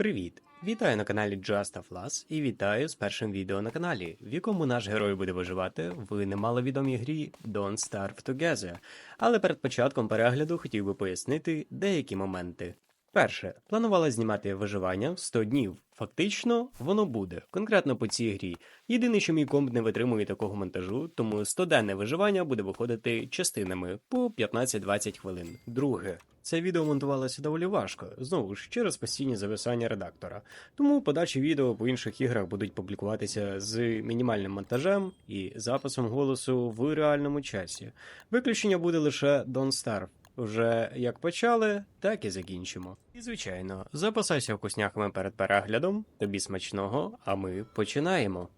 Привіт! Вітаю на каналі Just of Us і вітаю з першим відео на каналі, в якому наш герой буде виживати в немаловідомій грі Don't Starve Together. Але перед початком перегляду хотів би пояснити деякі моменти. Перше, планувала знімати виживання в 100 днів. Фактично, воно буде, конкретно по цій грі. Єдине, що мій комп не витримує такого монтажу, тому 100-денне виживання буде виходити частинами по 15-20 хвилин. Друге, це відео монтувалося доволі важко, знову ж через постійні зависання редактора. Тому подачі відео по інших іграх будуть публікуватися з мінімальним монтажем і записом голосу в реальному часі. Виключення буде лише Don't Starve. Вже як почали, так і закінчимо. І звичайно, запасайся вкусняхами перед переглядом, тобі смачного, а ми починаємо.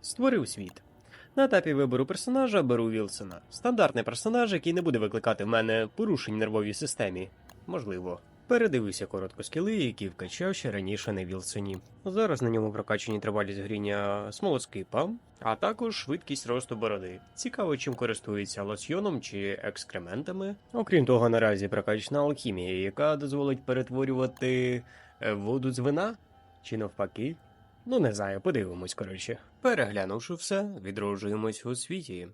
Створив світ. На етапі вибору персонажа беру Вілсона. Стандартний персонаж, який не буде викликати в мене порушень в нервовій системі. Можливо. Передивився коротко скіли, які вкачав ще раніше на Вілсоні. Зараз на ньому прокачані тривалість гріння смолоскипа, а також швидкість росту бороди. Цікаво, чим користується лосьйоном чи екскрементами. Окрім того, наразі прокачана алхімія, яка дозволить перетворювати е, воду з вина чи навпаки. Ну, не знаю, подивимось, коротше. Переглянувши все, відроджуємось у світі.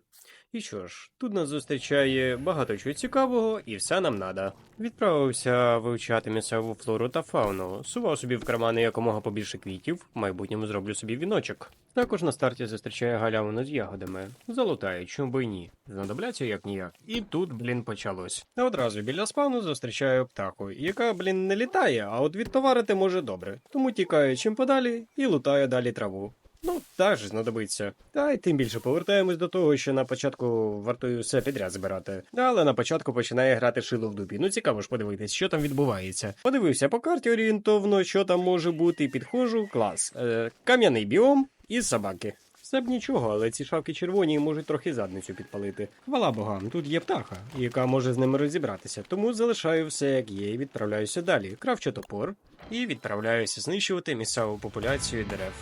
І що ж, тут нас зустрічає багато чого цікавого, і все нам надо. Відправився вивчати місцеву флору та фауну, сував собі в кармани якомога побільше квітів, в майбутньому зроблю собі віночок. Також на старті зустрічає галявину з ягодами. Залутаю, чому би й ні. Знадобляться як ніяк. І тут, блін, почалось. А одразу біля спавну зустрічаю птаху, яка, блін, не літає, а от відтоварити може добре. Тому тікаю чим подалі і лутаю далі траву. Ну, так же знадобиться. Та й тим більше повертаємось до того, що на початку вартує все підряд збирати. Але на початку починає грати шило в дупі. Ну цікаво ж подивитись, що там відбувається. Подивився по карті орієнтовно, що там може бути. Підходжу, клас. Е, кам'яний біом і собаки. Все б нічого, але ці шавки червоні можуть трохи задницю підпалити. Хвала богам, тут є птаха, яка може з ними розібратися. Тому залишаю все як є і відправляюся далі. Кравчу топор і відправляюся знищувати місцеву популяцію дерев.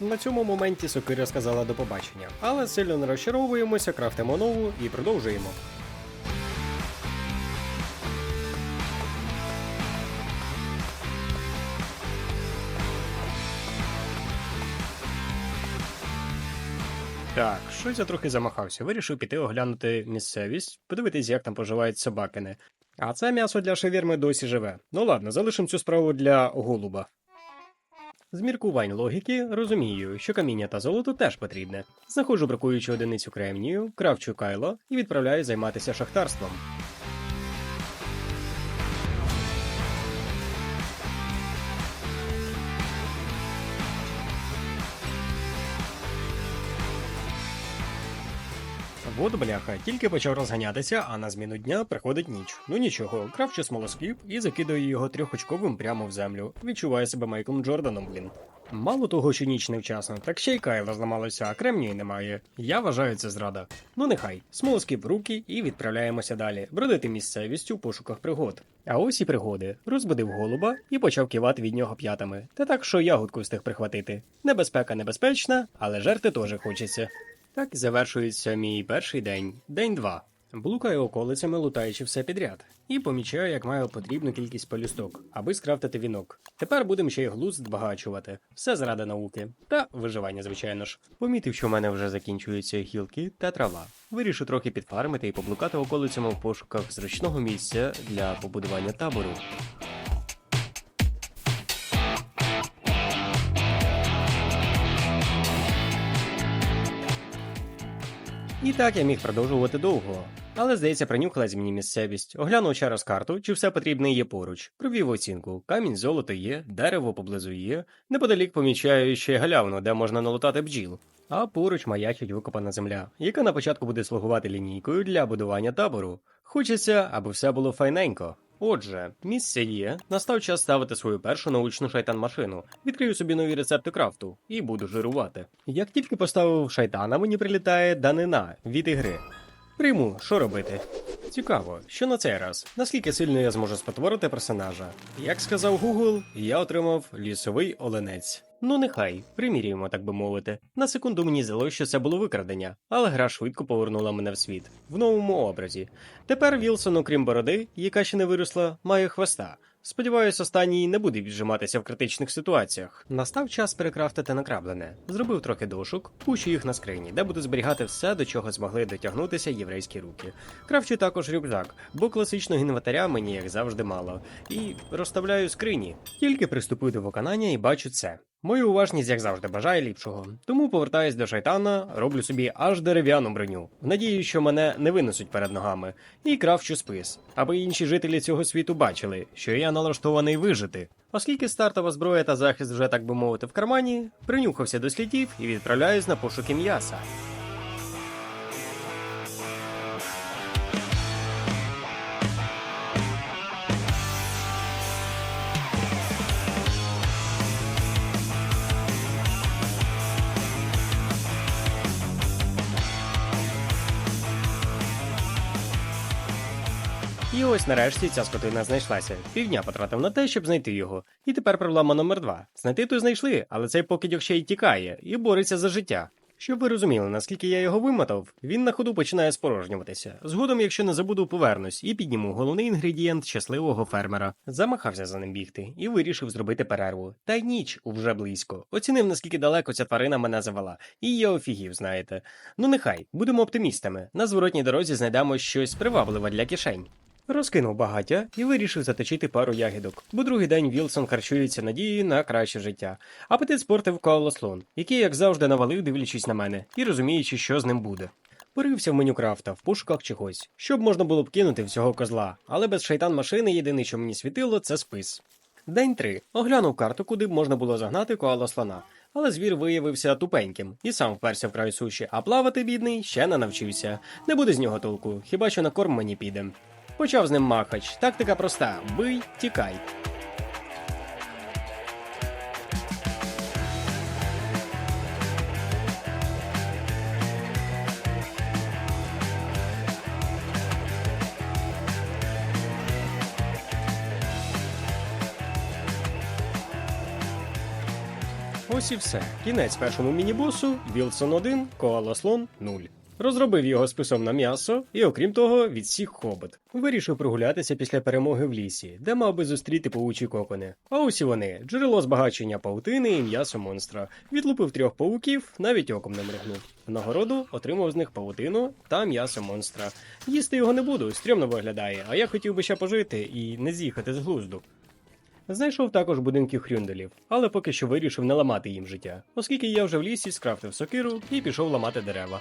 На цьому моменті Сокиря сказала до побачення, але сильно не розчаровуємося, крафтимо нову і продовжуємо. Так, щось я трохи замахався. Вирішив піти оглянути місцевість, подивитись, як там поживають собакини. А це м'ясо для шавірми досі живе. Ну ладно, залишимо цю справу для голуба. З міркувань логіки розумію, що каміння та золото теж потрібне. Знаходжу бракуючу одиницю кремнію, кравчу кайло і відправляю займатися шахтарством. Вот бляха, тільки почав розганятися, а на зміну дня приходить ніч. Ну нічого, кравчу смолоскіп і закидаю його трьохочковим прямо в землю. Відчуваю себе Майклом Джорданом, блін. Мало того, що ніч невчасно, так ще й кайла зламалося, а кремнії немає. Я вважаю це зрада. Ну нехай, смолоскіп в руки і відправляємося далі, бродити місцевістю в пошуках пригод. А ось і пригоди. Розбудив голуба і почав кивати від нього п'ятами. Та так, що ягодку встиг прихватити. Небезпека небезпечна, але жерти теж хочеться. Так завершується мій перший день, день два. Блукаю околицями, лутаючи все підряд, і помічаю, як маю потрібну кількість пелюсток, аби скрафтити вінок. Тепер будемо ще й глузд збагачувати. Все заради науки. Та виживання, звичайно ж. Помітив, що в мене вже закінчуються гілки та трава. Вирішив трохи підфармити і поблукати околицями в пошуках зручного місця для побудування табору. І так я міг продовжувати довго. Але, здається, принюхалась мені місцевість. Оглянув ще раз карту, чи все потрібне є поруч. Провів оцінку. Камінь, золото є, дерево поблизу є. Неподалік помічаю ще галявну, де можна налутати бджіл. А поруч маячить викопана земля, яка на початку буде слугувати лінійкою для будування табору. Хочеться, аби все було файненько. Отже, місце є, настав час ставити свою першу научну шайтан-машину. Відкрию собі нові рецепти крафту і буду жирувати. Як тільки поставив шайтана, мені прилітає данина від ігри. Прийму, що робити? Цікаво, що на цей раз? Наскільки сильно я зможу спотворити персонажа? Як сказав Google, я отримав лісовий оленець. Ну, нехай, примірюємо, так би мовити. На секунду мені здалося, що це було викрадення, але гра швидко повернула мене в світ в новому образі. Тепер Вілсон, окрім бороди, яка ще не виросла, має хвоста. Сподіваюсь, останній не буде віджиматися в критичних ситуаціях. Настав час перекрафтити накраблене. Зробив трохи дошок, пущу їх на скрині, де буду зберігати все, до чого змогли дотягнутися єврейські руки. Кравчу також рюкзак, бо класичного інвентаря мені як завжди мало. І розставляю скрині. Тільки приступив до виконання і бачу це. Моя уважність, як завжди, бажає ліпшого. Тому повертаюсь до шайтана, роблю собі аж дерев'яну броню, в надії, що мене не винесуть перед ногами, і кравчу спис, аби інші жителі цього світу бачили, що я налаштований вижити. Оскільки стартова зброя та захист вже так би мовити в кармані, принюхався до слідів і відправляюсь на пошуки м'яса. І ось нарешті ця скотина знайшлася. Півдня потратив на те, щоб знайти його. І тепер проблема номер два. Знайти то знайшли, але цей покидьок ще й тікає і бореться за життя. Щоб ви розуміли, наскільки я його вимотав, він на ходу починає спорожнюватися. Згодом, якщо не забуду, повернусь і підніму головний інгредієнт щасливого фермера. Замахався за ним бігти і вирішив зробити перерву. Та й ніч уже близько. Оцінив, наскільки далеко ця тварина мене завела. І я офігів, знаєте. Ну нехай, будемо оптимістами. На зворотній дорозі знайдемо щось привабливе для кишень. Розкинув багаття і вирішив заточити пару ягідок, бо другий день Вілсон харчується надією на краще життя. Апетит спортив коалослон, який, як завжди, навалив, дивлячись на мене і розуміючи, що з ним буде. Порився в меню крафта в пошуках чогось, щоб можна було б кинути в цього козла, але без шайтан машини єдине, що мені світило, це спис. День три. Оглянув карту, куди б можна було загнати коала слона. Але звір виявився тупеньким і сам вперся в край суші, а плавати бідний ще не навчився. Не буде з нього толку, хіба що на корм мені піде. Почав з ним махач. Тактика проста: бий, тікай. Ось і все. Кінець першому міні-босу Вілсон 1, Коала Слон 0. Розробив його списом на м'ясо і, окрім того, відсік хобот. Вирішив прогулятися після перемоги в лісі, де мав би зустріти паучі кокони. А ось вони джерело збагачення паутини і м'ясо монстра. Відлупив трьох пауків, навіть оком не моргнув. В нагороду отримав з них паутину та м'ясо монстра. Їсти його не буду, стрьомно виглядає, а я хотів би ще пожити і не з'їхати з глузду. Знайшов також будинки хрюнделів, але поки що вирішив не ламати їм життя, оскільки я вже в лісі скрафтив сокиру і пішов ламати дерева.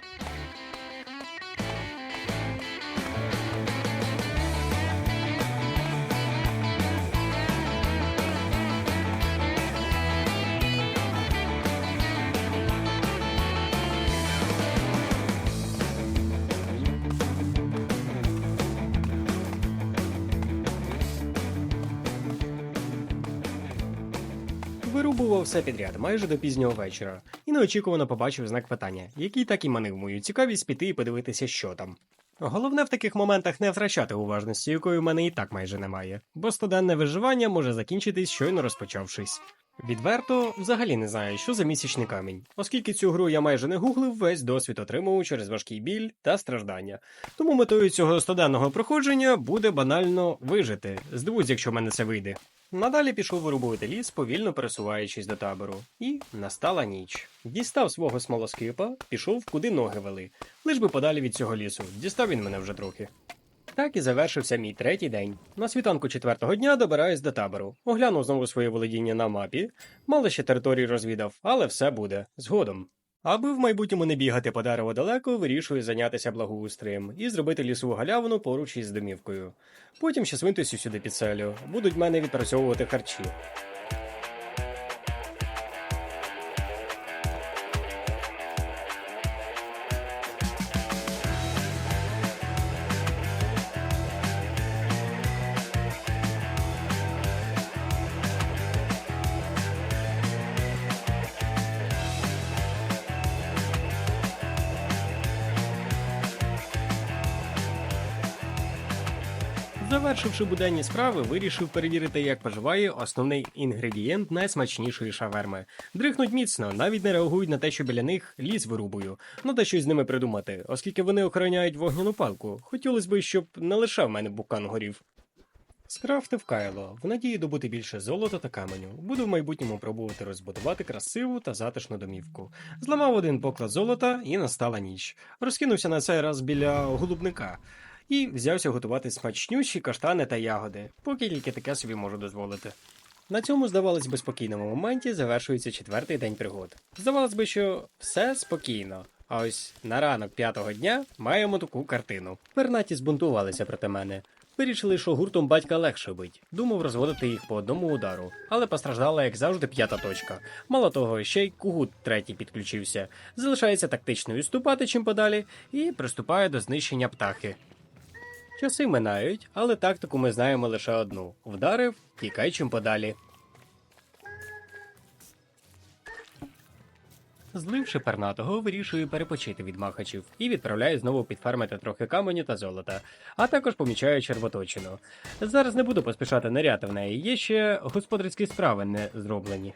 Вирубував все підряд майже до пізнього вечора, і неочікувано побачив знак питання, який так і манив мою цікавість піти і подивитися, що там. Головне в таких моментах не втрачати уважності, якої в мене і так майже немає, бо студенне виживання може закінчитись щойно розпочавшись. Відверто, взагалі не знаю, що за місячний камінь, оскільки цю гру я майже не гуглив, весь досвід отримав через важкий біль та страждання. Тому метою цього студенного проходження буде банально вижити. Здивуюсь, якщо в мене це вийде. Надалі пішов вирубувати ліс, повільно пересуваючись до табору. І настала ніч. Дістав свого смолоскипа, пішов, куди ноги вели. Лиш би подалі від цього лісу. Дістав він мене вже трохи. Так і завершився мій третій день. На світанку четвертого дня добираюсь до табору. Оглянув знову своє володіння на мапі. Мало ще території розвідав, але все буде згодом. Аби в майбутньому не бігати по дереву далеко, вирішую зайнятися благоустроєм і зробити лісову галявину поруч із домівкою. Потім ще свинтуся сюди під селю, будуть мене відпрацьовувати харчі. Завершивши буденні справи, вирішив перевірити, як поживає основний інгредієнт найсмачнішої шаверми. Дрихнуть міцно, навіть не реагують на те, що біля них ліс вирубую. Надо щось з ними придумати, оскільки вони охороняють вогняну палку. Хотілося б, щоб не лише в мене букан горів. Скрафтив Кайло, в надії добути більше золота та каменю. Буду в майбутньому пробувати розбудувати красиву та затишну домівку. Зламав один поклад золота і настала ніч. Розкинувся на цей раз біля голубника і взявся готувати смачнющі каштани та ягоди, поки тільки таке собі можу дозволити. На цьому, здавалось би, спокійному моменті завершується четвертий день пригод. Здавалось би, що все спокійно. А ось на ранок п'ятого дня маємо таку картину. Пернаті збунтувалися проти мене. Вирішили, що гуртом батька легше бить. Думав розводити їх по одному удару, але постраждала, як завжди, п'ята точка. Мало того, ще й кугут третій підключився. Залишається тактично відступати чим подалі і приступає до знищення птахи. Часи минають, але тактику ми знаємо лише одну: вдарив, тікай чим подалі. Зливши пернатого, вирішую перепочити від махачів і відправляю знову підфармити трохи каменю та золота, а також помічаю червоточину. Зараз не буду поспішати ниряти в неї, є ще господарські справи не зроблені.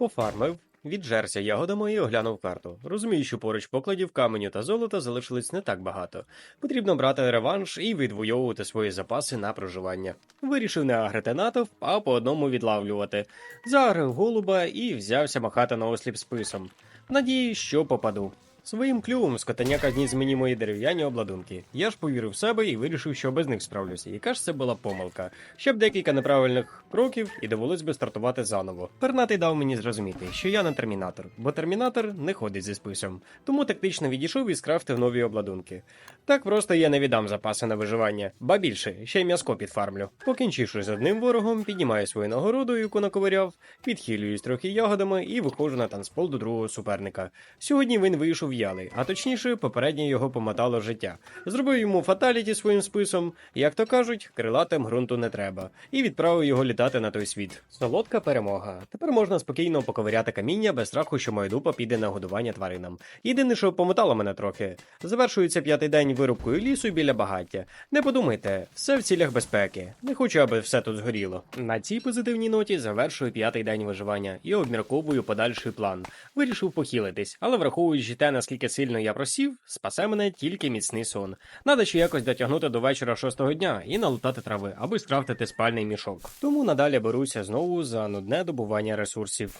Пофармив, віджерся ягодами і оглянув карту. Розумію, що поруч покладів каменю та золота залишилось не так багато. Потрібно брати реванш і відвоювати свої запаси на проживання. Вирішив не агрити натовп, а по одному відлавлювати. Загрив голуба і взявся махати на осліп списом. Надію, що попаду. Своїм клювом скотаняка зніс мені мої дерев'яні обладунки. Я ж повірив в себе і вирішив, що без них справлюся. Яка ж це була помилка? Ще б декілька неправильних кроків і довелось би стартувати заново. Пернатий дав мені зрозуміти, що я не термінатор, бо термінатор не ходить зі списом. Тому тактично відійшов і скрафтив нові обладунки. Так просто я не віддам запаси на виживання, ба більше, ще й м'язко підфармлю. Покінчивши з одним ворогом, піднімаю свою нагороду, яку наковиряв, відхилююсь трохи ягодами і виходжу на танцпол до другого суперника. Сьогодні він вийшов в'ялий, а точніше, попередньо його помотало життя. Зробив йому фаталіті своїм списом, як то кажуть, крилатим ґрунту не треба, і відправив його літати на той світ. Солодка перемога. Тепер можна спокійно поковиряти каміння без страху, що моя дупа піде на годування тваринам. Єдине, що помотало мене трохи. Завершується п'ятий день вирубкою лісу біля багаття. Не подумайте, все в цілях безпеки. Не хочу, аби все тут згоріло. На цій позитивній ноті завершую п'ятий день виживання і обмірковую подальший план. Вирішив похилитись, але враховуючи те, наскільки сильно я просів, спасе мене тільки міцний сон. Надо ще якось дотягнути до вечора шостого дня і налутати трави, аби скрафтити спальний мішок. Тому надалі беруся знову за нудне добування ресурсів.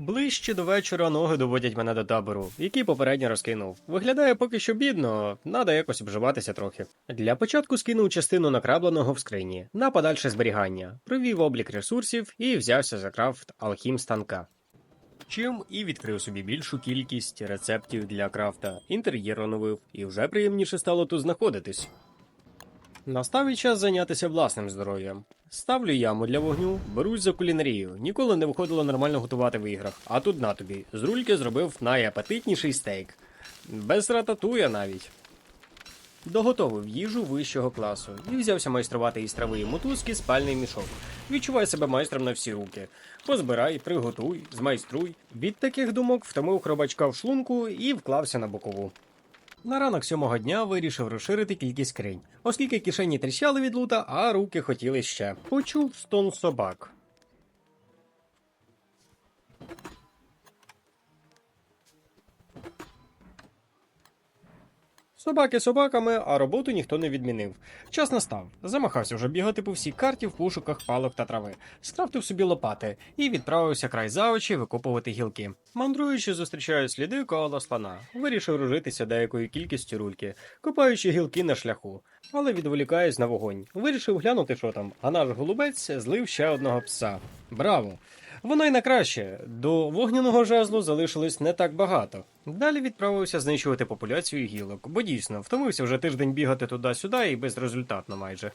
Ближче до вечора ноги доводять мене до табору, який попередньо розкинув. Виглядає поки що бідно, треба якось обживатися трохи. Для початку скинув частину накрабленого в скрині на подальше зберігання, провів облік ресурсів і взявся за крафт алхім станка. Чим і відкрив собі більшу кількість рецептів для крафта, інтер'єр оновив, і вже приємніше стало тут знаходитись. Настав і час зайнятися власним здоров'ям. Ставлю яму для вогню, берусь за кулінарію. Ніколи не виходило нормально готувати в іграх. А тут на тобі. З рульки зробив найапетитніший стейк. Без рататуя навіть. Доготовив їжу вищого класу і взявся майструвати із трави і мотузки спальний мішок. Відчувай себе майстром на всі руки. Позбирай, приготуй, змайструй. Від таких думок втомив хробачка в шлунку і вклався на бокову. На ранок сьомого дня вирішив розширити кількість скринь, оскільки кишені тріщали від лута, а руки хотіли ще. Почув стон собак. Собаки собаками, а роботу ніхто не відмінив. Час настав. Замахався вже бігати по всій карті в пошуках палок та трави. Скрафтив собі лопати і відправився край за очі викопувати гілки. Мандруючи, зустрічаю сліди кола слона. Вирішив ружитися деякою кількістю рульки, копаючи гілки на шляху, але відволікаюсь на вогонь. Вирішив глянути, що там, а наш голубець злив ще одного пса. Браво! Воно й на краще. До вогняного жезлу залишилось не так багато. Далі відправився знищувати популяцію гілок, бо дійсно втомився вже тиждень бігати туди-сюди і безрезультатно майже.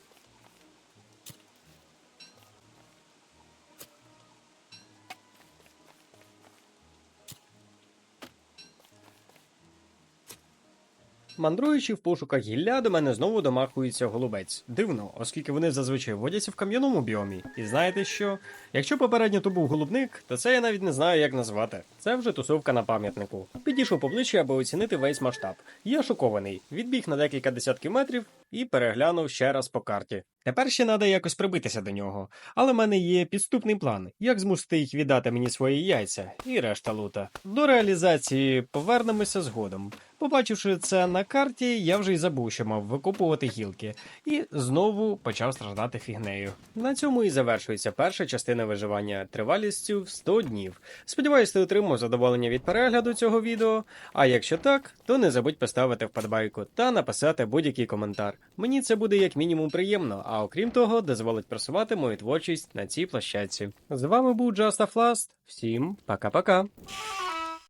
Мандруючи в пошуках гілля, до мене знову домахується голубець. Дивно, оскільки вони зазвичай водяться в кам'яному біомі. І знаєте що? Якщо попередньо то був голубник, то це я навіть не знаю, як назвати. Це вже тусовка на пам'ятнику. Підійшов поближче, аби оцінити весь масштаб. Я шокований. Відбіг на декілька десятків метрів і переглянув ще раз по карті. Тепер ще треба якось прибитися до нього. Але в мене є підступний план, як змусити їх віддати мені свої яйця і решта лута. До реалізації повернемося згодом. Побачивши це на карті, я вже й забув, що мав викопувати гілки, і знову почав страждати фігнею. На цьому і завершується перша частина виживання тривалістю в 100 днів. Сподіваюсь, ти отримав задоволення від перегляду цього відео. А якщо так, то не забудь поставити вподобайку та написати будь-який коментар. Мені це буде як мінімум приємно, а окрім того, дозволить просувати мою творчість на цій площадці. З вами був Just a Flast. Всім пока-пока.